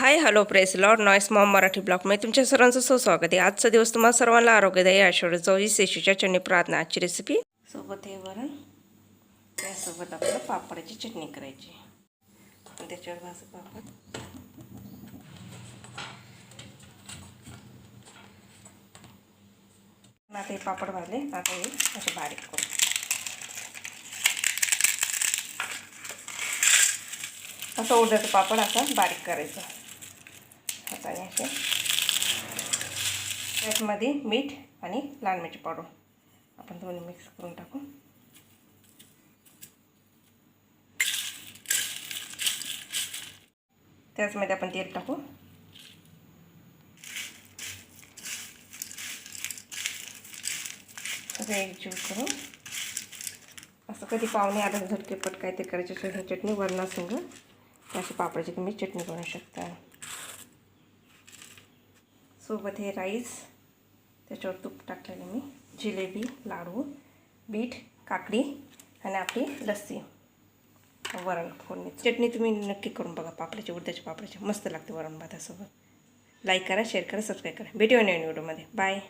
Hi hello press lord noise mom Marathi ब्लॉगमध्ये तुमच्या सर्वांचं सुस्वागत आहे. आजचा दिवस तुम्हाला सर्वांना आरोग्यदायी आठवड्यात चोवीस येशूच्या चटणी प्रार्थना. आजची रेसिपी सोबत हे वरण त्यासोबत आपल्याला पापडाची चटणी करायची. त्याच्यावर भाजू पापड आता हे पापड भाजले. आता हे असे बारीक करू. असं उडदाचं पापड असा बारीक करायचं. हाताने असे. त्यातमध्ये मीठ आणि लाल मिरची पावडर. आपण दोन्ही मिक्स करून टाकू. त्याचमध्ये आपण तेल टाकू. सगळं एकजीव करू असं कधी पाहुणे आलं झटकेपट काय ते करायचे चटणी वरणासंग. अशी पापडाची तुम्ही चटणी बनवू शकता. सोबत हे राईस त्याच्यावर तूप टाकलेले मी जिलेबी लाडू बीट काकडी आणि आपली लस्सी. वरण फोडणी चटणी तुम्ही नक्की करून बघा पापडाची उडद्याच्या पापडाची. मस्त लागते वरण भातासोबत. लाईक करा शेअर करा सबस्क्राईब करा. भेटूया नवीन व्हिडिओमध्ये बाय